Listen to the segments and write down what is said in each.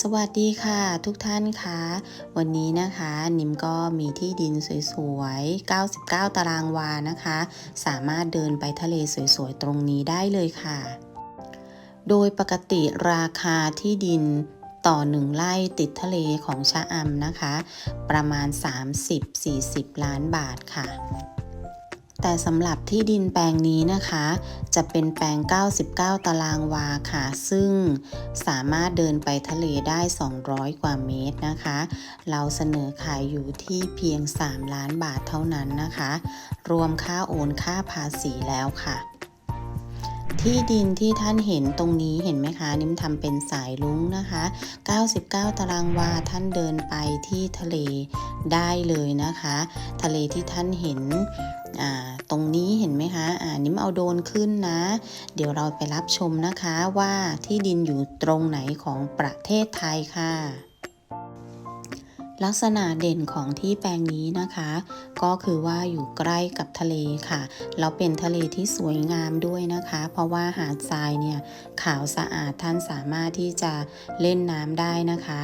สวัสดีค่ะทุกท่านคะวันนี้นะคะนิมก็มีที่ดินสวยๆ 99 ตารางวานะคะ สามารถเดินไปทะเลสวยๆ ตรงนี้ได้เลยค่ะ โดยปกติราคาที่ดินต่อหนึ่งไร่ติดทะเลของชะอำนะคะ ประมาณ 30-40 ล้านบาทค่ะ แต่สำหรับที่ดินแปลงนี้นะคะ จะเป็นแปลง 99 ตารางวาค่ะ ซึ่งสามารถเดินไปทะเลได้ 200 กว่าเมตรนะคะ เราเสนอขายอยู่ที่เพียง 3 ล้านบาทเท่านั้นนะคะ รวมค่าโอนค่าภาษีแล้วค่ะ ที่ดินที่ท่านเห็นตรงนี้เห็นไหมคะนิ่มทำเป็นสายลุ้งนะคะ 99 ตารางวาท่านเดินไปที่ทะเลได้เลยนะคะ ทะเลที่ท่านเห็นอ่าตรงนี้เห็นไหมคะอ่านิ่มเอาโดนขึ้นนะ เดี๋ยวเราไปรับชมนะคะว่าที่ดินอยู่ตรงไหนของประเทศไทยค่ะ ลักษณะเด่นของที่แปลงนี้นะคะ ก็คือว่าอยู่ใกล้กับทะเลค่ะแล้วเป็นทะเลที่สวยงามด้วยนะคะ เพราะว่าหาดทรายเนี่ยขาวสะอาดท่านสามารถที่จะเล่นน้ำได้นะคะ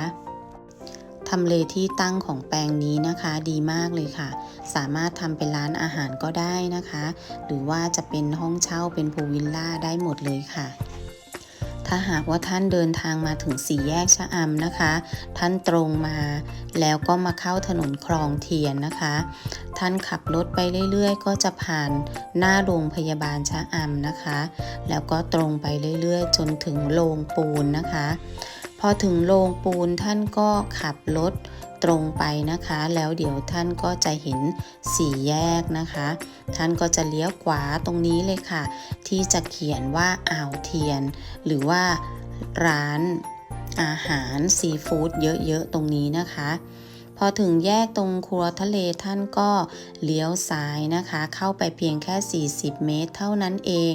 ทำเลที่ตั้งของแปลงนี้นะคะดีมากเลยค่ะ สามารถทำเป็นร้านอาหารก็ได้นะคะ หรือว่าจะเป็นห้องเช่าเป็นพูลวิลล่าได้หมดเลยค่ะ ถ้าหากว่าท่านเดินทางมาถึงสี่แยกชะอำนะคะ ท่านตรงมา แล้วก็มาเข้าถนนคลองเทียนนะคะ ท่านขับรถไปเรื่อยๆ ก็จะผ่านหน้าโรงพยาบาลชะอำนะคะ แล้วก็ตรงไปเรื่อยๆ จนถึงโรงปูนนะคะ พอถึงโรงปูนท่านก็ขับรถตรงไปนะคะ แล้วเดี๋ยวท่านก็จะเห็นสี่แยกนะคะ ท่านก็จะเลี้ยวขวาตรงนี้เลยค่ะ ที่จะเขียนว่าอ่าวเทียน หรือว่าร้านอาหารซีฟู้ดเยอะๆตรงนี้นะคะ พอถึงแยกตรงครัวทะเลท่านก็เลี้ยวซ้ายนะคะ เข้าไปเพียงแค่ 40 เมตรเท่านั้นเอง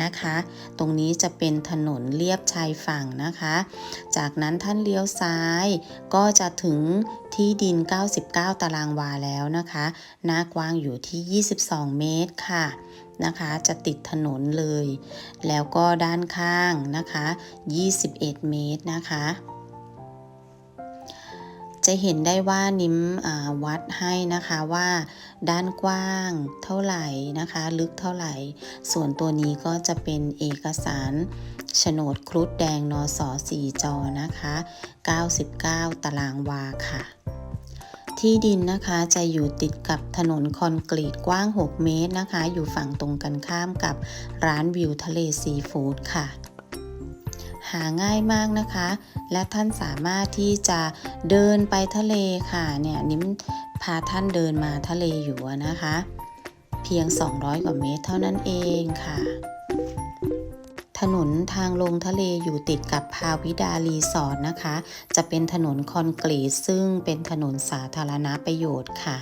นะคะ ตรงนี้จะเป็นถนนเลียบชายฝั่งนะคะ จากนั้นท่านเลี้ยวซ้ายก็จะถึงที่ดิน 99 ตารางวาแล้วนะคะ หน้ากว้างอยู่ที่ 22 เมตรค่ะนะคะ จะติดถนนเลย แล้วก็ด้านข้างนะคะ 21 เมตรนะคะ จะเห็นได้ว่านิ้มวัดให้นะคะว่าด้านกว้างเท่าไหร่นะคะ ลึกเท่าไหร่ ส่วนตัวนี้ก็จะเป็นเอกสารโฉนดครุฑแดงนอสอสี่จอนะคะ 99 ตารางวาค่ะ ที่ดินนะคะจะอยู่ติดกับถนนคอนกรีตกว้าง 6 เมตรนะคะ อยู่ฝั่งตรงกันข้ามกับร้านวิวทะเลซีฟู้ดค่ะาง่ายมากนะคะ และท่านสามารถที่จะเดินไปทะเลค่ะเนี่ยนิ้มพาท่านเดินมาทะเลอยู่นะคะ เพียง 200 กว่าเมตรเท่านั้นเองค่ะ ถนนทางลงทะเลอยู่ติดกับพาวิดารีสอร์ทนะคะ จะเป็นถนนคอนกรีตซึ่งเป็นถนนสาธารณประโยชน์ค่ะ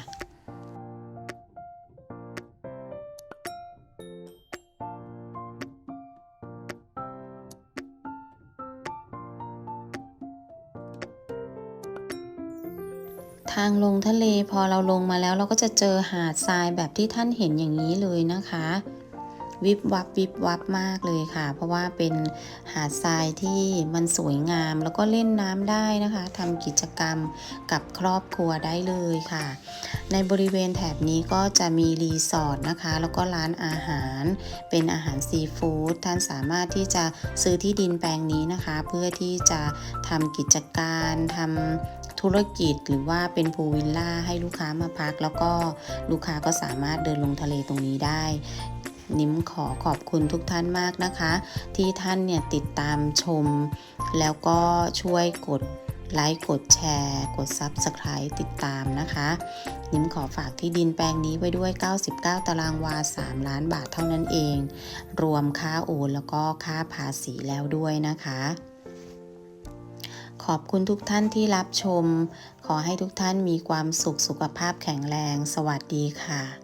ทางลงทะเลพอเราลงมาแล้วเราก็จะเจอหาดทรายแบบที่ท่านเห็นอย่างนี้เลยนะคะ วิบวับวิบวับมากเลยค่ะ เพราะว่าเป็นหาดทรายที่มันสวยงาม แล้วก็เล่นน้ำได้นะคะทำกิจกรรมกับครอบครัวได้เลยค่ะ ในบริเวณแถบนี้ก็จะมีรีสอร์ทนะคะ แล้วก็ร้านอาหารเป็นอาหารซีฟู้ดท่านสามารถที่จะซื้อที่ดินแปลงนี้นะคะ เพื่อที่จะทำกิจการทำธุรกิจหรือว่าเป็นพูลวิลล่าให้ลูกค้ามาพัก แล้วก็ลูกค้าก็สามารถเดินลงทะเลตรงนี้ได้ นิ้มขอขอบคุณทุกท่านมากนะคะ ที่ท่านเนี่ยติดตามชม แล้วก็ช่วยกดไลค์กดแชร์ กด Subscribe ติดตามนะคะ นิ้มขอฝากที่ดินแปลงนี้ไว้ด้วย 99 ตารางวา 3 ล้านบาทเท่านั้นเอง รวมค่าโอนแล้วก็ค่าภาษีแล้วด้วยนะคะ ขอบคุณทุกท่านที่รับชม ขอให้ทุกท่านมีความสุขสุขภาพแข็งแรง สวัสดีค่ะ